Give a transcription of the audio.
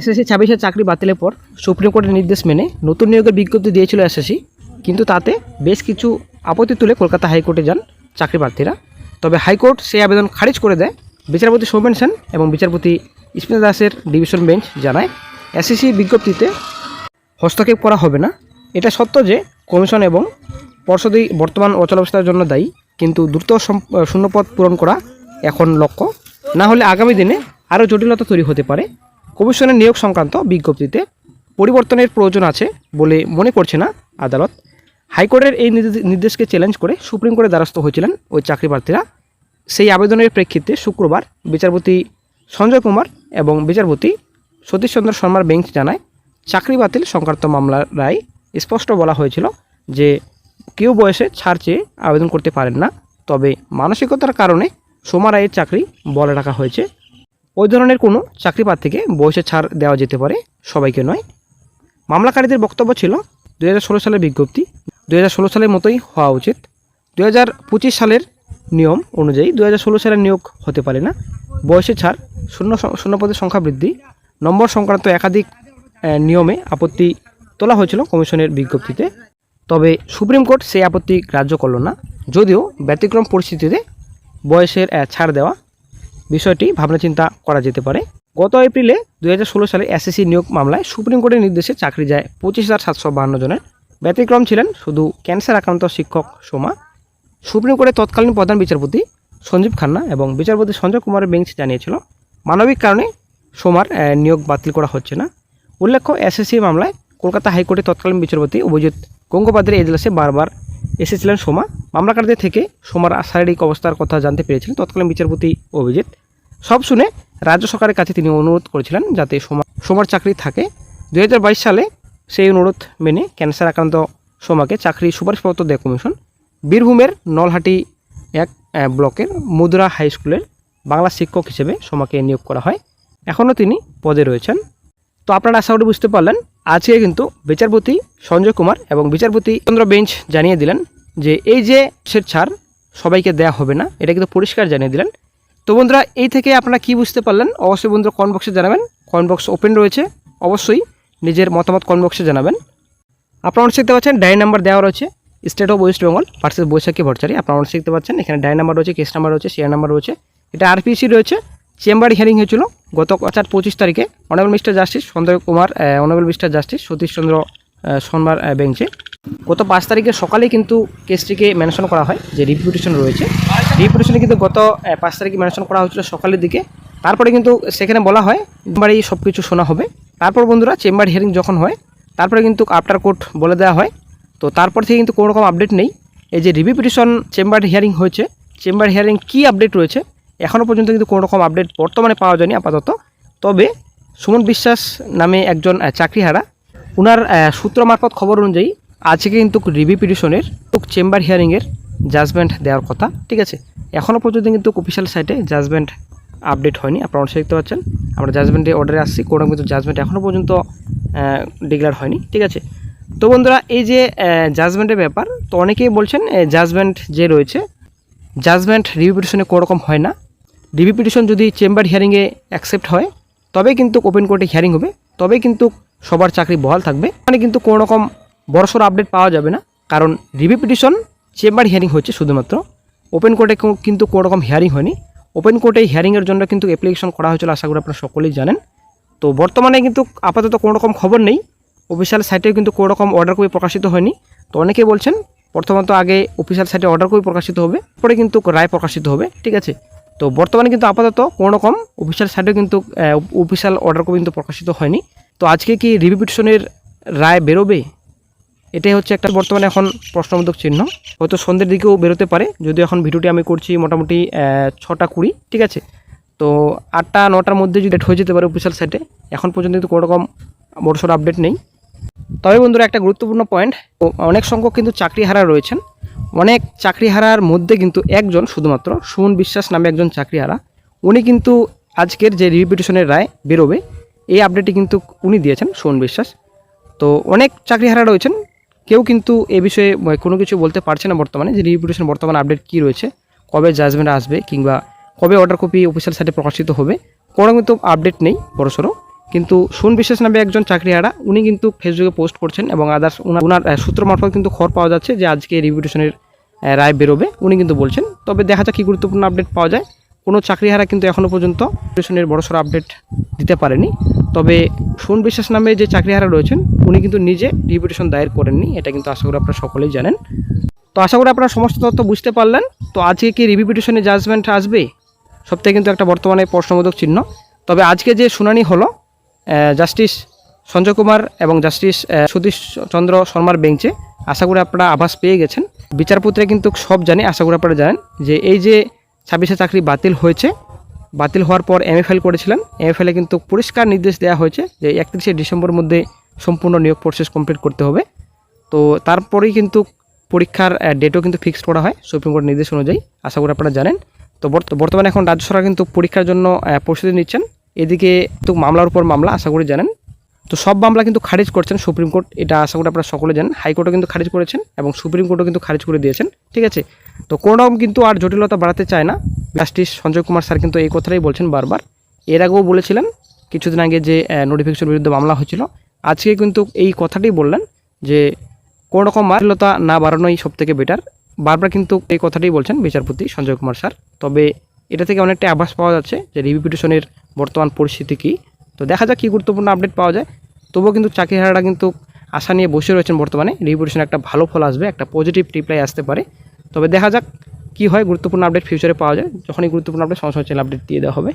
SSC ছাব্বিশের চাকরি বাতিলের পর সুপ্রিম কোর্টের নির্দেশ মেনে নতুন নিয়োগের বিজ্ঞপ্তি দিয়েছিল এসএসসি, কিন্তু তাতে বেশ কিছু আপত্তি তুলে কলকাতা হাইকোর্টে যান চাকরি প্রার্থীরা। তবে হাইকোর্ট সেই আবেদন খারিজ করে দেয়, বিচারপতি সৌমেন সেন এবং বিচারপতি স্মিতা দাসের ডিভিশন বেঞ্চ জানায় এসএসসি বিজ্ঞপ্তিতে হস্তক্ষেপ করা হবে না। এটা সত্য যে কমিশন এবং পর্ষদই বর্তমান অচলাবস্থার জন্য দায়ী, কিন্তু দ্রুত শূন্যপদ পূরণ করা এখন লক্ষ্য। না হলে আগামী দিনে আরও জটিলতা তৈরি হতে পারে। কমিশনের নিয়োগ সংক্রান্ত বিজ্ঞপ্তিতে পরিবর্তনের প্রয়োজন আছে বলে মনে করছে না আদালত। হাইকোর্টের এই নির্দে- নির্দেশকে চ্যালেঞ্জ করে সুপ্রিম কোর্টের দ্বারস্থ হয়েছিলেন ওই চাকরি প্রার্থীরা সেই আবেদনের প্রেক্ষিতে শুক্রবার বিচারপতি সঞ্জয় কুমার এবং বিচারপতি সতীশচন্দ্র শর্মার বেঞ্চ জানায়, চাকরি বাতিল সংক্রান্ত মামলার রায় স্পষ্ট বলা হয়েছিল যে কেউ বয়সে ছাড় চেয়ে আবেদন করতে পারেন না, তবে মানসিকতার কারণে সোমা রায়ের চাকরি বলে রাখা হয়েছে। ওই ধরনের কোনো চাকরি প্রার্থীকে বয়সে ছাড় দেওয়া যেতে পারে, সবাইকে নয়। মামলাকারীদের বক্তব্য ছিল, দুই হাজার ষোলো সালের বিজ্ঞপ্তি, দুই হাজার ষোলো সালের মতোই হওয়া উচিত। দু হাজার পঁচিশ সালের নিয়ম অনুযায়ী দু হাজার ষোলো সালের নিয়োগ হতে পারে না। বয়সে ছাড়, শূন্য শূন্যপদের সংখ্যা বৃদ্ধি। নম্বর সংক্রান্ত একাধিক নিয়মে আপত্তি তোলা হয়েছিল কমিশনের বিজ্ঞপ্তিতে। তবে সুপ্রিম কোর্ট সেই আপত্তি গ্রাহ্য করল না, যদিও ব্যতিক্রম পরিস্থিতিতে বয়সের ছাড় দেওয়া বিষয়টি ভাবনা চিন্তা করা যেতে পারে। গত এপ্রিলে দুই হাজার ষোলো সালে এসএসসি নিয়োগ মামলায় সুপ্রিম কোর্টের নির্দেশে চাকরি যায় পঁচিশ হাজার সাতশো বাহান্ন জনের। ব্যতিক্রম ছিলেন শুধু ক্যান্সার আক্রান্ত শিক্ষক সোমা। সুপ্রিম কোর্টের তৎকালীন প্রধান বিচারপতি সঞ্জীব খান্না এবং বিচারপতি সঞ্জয় কুমারের বেঞ্চ জানিয়েছিল, মানবিক কারণে সোমার নিয়োগ বাতিল করা হচ্ছে না। উল্লেখ্য, এসএসসি মামলায় কলকাতা হাইকোর্টের তৎকালীন বিচারপতি অভিজিৎ গঙ্গোপাধ্যায়ের এজলাসে বারবার এসেছিলেন সোমা। মামলাকারীদের থেকে সোমার শারীরিক অবস্থার কথা জানতে পেরেছিলেন তৎকালীন বিচারপতি অভিজিৎ। সব শুনে রাজ্য সরকারের কাছে তিনি অনুরোধ করেছিলেন যাতে সোমা, সোমার চাকরি থাকে। দুহাজার বাইশ সালে সেই অনুরোধ মেনে ক্যান্সার আক্রান্ত সোমাকে চাকরি সুপারিশপত্র দেয় কমিশন বীরভূমের নলহাটি এক ব্লকের মুদ্রা হাই স্কুলের বাংলা শিক্ষক হিসেবে সোমাকে নিয়োগ করা হয়। এখনও তিনি পদে রয়েছেন। তো আপনারা আশা করি বুঝতে পারলেন আজকে কিন্তু বিচারপতি সঞ্জয় কুমার এবং বিচারপতি চন্দ্র বেঞ্চ জানিয়ে দিলেন যে এই যে ছাড় সবাইকে দেয়া হবে না, এটা কিন্তু পরিষ্কার জানিয়ে দিলেন। তো বন্ধুরা, এই থেকে আপনারা কি বুঝতে পারলেন? অবশ্যই বন্ধুরা বক্সে জানাবেন। বক্স ওপেন রয়েছে। অবশ্যই নিজের মতামত বক্সে জানাবেন। আপনারা দেখতে পাচ্ছেন ডাই নাম্বার দেওয়া রয়েছে। State of West Bengal versus Baishakhi Bhattari আপনারা দেখতে পাচ্ছেন, এখানে ডাই নাম্বার রয়েছে, কেস নাম্বার রয়েছে শেয়ার নাম্বার রয়েছে। এটা আরপিসি রয়েছে। চেম্বার হিয়ারিং হয়েছিল গত চার পঁচিশ তারিখে honourable mister justice Sanjay Kumar honourable mister justice Satishchandra Sonbar বেঞ্চে গত পাঁচ তারিখে সকালেই কিন্তু কেসটিকে মেনশন করা হয়, যে রিপিউটেশন রয়েছে। রিপিউটেশনে কিন্তু গত পাঁচ তারিখে মেনশন করা হয়েছিল সকালের দিকে। তারপরে কিন্তু সেখানে বলা হয় চেম্বারেই সব কিছু শোনা হবে। তারপর বন্ধুরা চেম্বার হিয়ারিং যখন হয়, তারপরে কিন্তু আফটার কোর্ট বলে দেওয়া হয়। তো তারপর থেকে কিন্তু কোনো রকম আপডেট নেই। এই যে রিভিউ পিটিশন চেম্বার হিয়ারিং হয়েছে, চেম্বার হিয়ারিং কী আপডেট রয়েছে এখনও পর্যন্ত কিন্তু কোনো রকম আপডেট বর্তমানে পাওয়া যায়নি আপাতত। তবে সুমন বিশ্বাস নামে একজন চাকরিহারা ওনার সূত্র মারফত খবর অনুযায়ী আজকে কিন্তু রিভিউ পিটিশনের চেম্বার হিয়ারিংয়ের জাজমেন্ট দেওয়ার কথা, ঠিক আছে? এখনও পর্যন্ত কিন্তু অফিসিয়াল সাইটে জাজমেন্ট আপডেট হয়নি, আপনারা অবশ্যই দেখতে পাচ্ছেন। আমরা জাজমেন্টে অর্ডারে আসছি, কোনো কিন্তু জাজমেন্ট এখনও পর্যন্ত ডিক্লেয়ার হয়নি, ঠিক আছে? তো বন্ধুরা, এই যে জাজমেন্টের ব্যাপার, তো অনেকেই বলছেন জাজমেন্ট যে রয়েছে জাজমেন্ট রিভিউ পিটিশনে কোনো রকম হয় না। রিভিউ পিটিশন যদি চেম্বার হিয়ারিংয়ে অ্যাকসেপ্ট হয়, তবে কিন্তু ওপেন কোর্টে হিয়ারিং হবে, তবে কিন্তু সবার চাকরি বহাল থাকবে। মানে কিন্তু কোনো রকম বড়সড় আপডেট পাওয়া যাবে না, কারণ রিভিউ পিটিশন চেম্বার হিয়ারিং হচ্ছে শুধুমাত্র। ওপেন কোর্টে কিন্তু কোনো রকম হিয়ারিং হয়নি। ওপেন কোর্টে হিয়ারিংয়ের জন্য কিন্তু অ্যাপ্লিকেশন করা হয়েছিল, আশা করি আপনারা সকলেই জানেন। তো বর্তমানে কিন্তু আপাতত কোনো রকম খবর নেই। অফিসিয়াল সাইটে কিন্তু কোনো রকম অর্ডার কপি প্রকাশিত হয়নি। তো অনেকে বলছেন, প্রথমত আগে অফিসিয়াল সাইটে অর্ডার কপি প্রকাশিত হবে, পরে কিন্তু রায় প্রকাশিত হবে। ঠিক আছে? তো বর্তমানে কিন্তু আপাতত কোনো রকম অফিসিয়াল সাইটে কিন্তু অফিসিয়াল অর্ডার কিন্তু প্রকাশিত হয়নি। তো আজকে কি রিভিউ পিটিশনের রায় বেরোবে? এটাই হচ্ছে একটা বর্তমানে এখন প্রশ্নবোধক চিহ্ন। হয়তো সন্ধ্যের দিকেও বেরোতে পারে। যদিও এখন ভিডিওটি আমি করছি মোটামুটি ছটা কুড়ি, ঠিক আছে? তো আটটা, নটার মধ্যে যদি হয়ে যেতে পারে অফিসিয়াল সাইটে এখন পর্যন্ত কিন্তু কোনোরকম বড়সড় আপডেট নেই। তবে বন্ধুরা, একটা গুরুত্বপূর্ণ পয়েন্ট অনেক সংখ্যক কিন্তু চাকরি হারা রয়েছেন। অনেক চাকরিহারার মধ্যে কিন্তু একজন শুধুমাত্র সুমন বিশ্বাস নামে একজন চাকরিহারা, উনি কিন্তু আজকের যে রিপিটিশনের রায় বেরোবে, এই আপডেটটি কিন্তু উনি দিয়েছেন সুমন বিশ্বাস। তো অনেক চাকরিহারা রয়েছেন, কেউ কিন্তু এ বিষয়ে কোনো কিছু বলতে পারছে না বর্তমানে, যে রিপিটেশন বর্তমানে আপডেট কী রয়েছে, কবে জাজমেন্ট আসবে কিংবা কবে অর্ডার কপি অফিসিয়াল সাইটে প্রকাশিত হবে, কোনো কিন্তু আপডেট নেই বড়সড়। কিন্তু সুন বিশ্বাস নামে একজন চাকরিহারা, উনি কিন্তু ফেসবুকে পোস্ট করছেন এবং আদার্স ওনার সূত্র মারফত কিন্তু খবর পাওয়া যাচ্ছে যে আজকে রিভিউটেশনের রায় বেরোবে। উনি কিন্তু বলছেন, তবে দেখা যাক কী গুরুত্বপূর্ণ আপডেট পাওয়া যায়। কোনো চাকরিহারা কিন্তু এখনও পর্যন্ত রিভিউটেশনের বড়সড় আপডেট দিতে পারেনি। তবে সুন বিশ্বাস নামে যে চাকরিহারা রয়েছেন, উনি কিন্তু নিজে রিভিউটেশন দায়ের করেননি। এটা কিন্তু আশা করি আপনারা সকলেই জানেন। তো আশা করি আপনারা সমস্ত তথ্য বুঝতে পারলেন। তো আজকে কি রিভিউ জাজমেন্ট আসবে? সবথেকে কিন্তু একটা বর্তমানে প্রশ্নবোধক চিহ্ন। তবে আজকে যে শুনানি হলো জাস্টিস সঞ্জয় কুমার এবং জাস্টিস সতীশ চন্দ্র শর্মার বেঞ্চে আশা করি আপনারা আভাস পেয়ে গেছেন। বিচারপতিরা কিন্তু সব জানে, আশা করি আপনারা জানেন যে এই যে ছাব্বিশে চাকরি বাতিল হয়েছে, বাতিল হওয়ার পর এম এমএফএল করেছিলেন এমএফএলে কিন্তু পরিষ্কার নির্দেশ দেওয়া হয়েছে যে একত্রিশে ডিসেম্বর মধ্যে সম্পূর্ণ নিয়োগ প্রসেস কমপ্লিট করতে হবে। তো তারপরেই কিন্তু পরীক্ষার ডেটও কিন্তু ফিক্সড করা হয় সুপ্রিম কোর্ট নির্দেশ অনুযায়ী, আশা করি আপনারা জানেন। তো বর্ত- বর্তমানে এখন রাজ্য সরকার কিন্তু পরীক্ষার জন্য প্রস্তুতি নিচ্ছেন। এদিকে তো মামলার উপর মামলা, আশা করি জানেন। তো সব মামলা কিন্তু খারিজ করছেন সুপ্রিম কোর্ট। এটা আশা করি আপনারা সকলে জানেন। হাইকোর্টও কিন্তু খারিজ করেছেন এবং সুপ্রিম কোর্টও কিন্তু খারিজ করে দিয়েছেন। ঠিক আছে? তো কোনো রকম কিন্তু আর জটিলতা বাড়াতে চায় না। জাস্টিস সঞ্জয় কুমার স্যার কিন্তু এই কথাটাই বলছেন বারবার। এর আগেও বলেছিলেন, কিছুদিন আগে যে নোটিফিকেশন বিরুদ্ধে মামলা হয়েছিল, আজকে কিন্তু এই কথাটাই বললেন যে কোনো রকম মারিলতা না বাড়ানোই সব থেকে বেটার বারবার কিন্তু এই কথাটাই বলছেন বিচারপতি সঞ্জয় কুমার স্যার। তবে এটা থেকে অনেকটা আভাস পাওয়া যাচ্ছে যে রিভিউ পিটিশনের বর্তমান পরিস্থিতি কী। তো দেখা যাক কী গুরুত্বপূর্ণ আপডেট পাওয়া যায়। তবুও কিন্তু চাকরিহারারা কিন্তু আশা নিয়ে বসে রয়েছেন বর্তমানে। রিপুটেশন একটা ভালো ফল আসবে, একটা পজিটিভ রিপ্লাই আসতে পারে। তবে দেখা যাক কী হয় গুরুত্বপূর্ণ আপডেট ফিউচারে পাওয়া যায়। যখনই গুরুত্বপূর্ণ আপডেট সময় সঙ্গে চ্যানেল আপডেট দিয়ে দেওয়া হবে।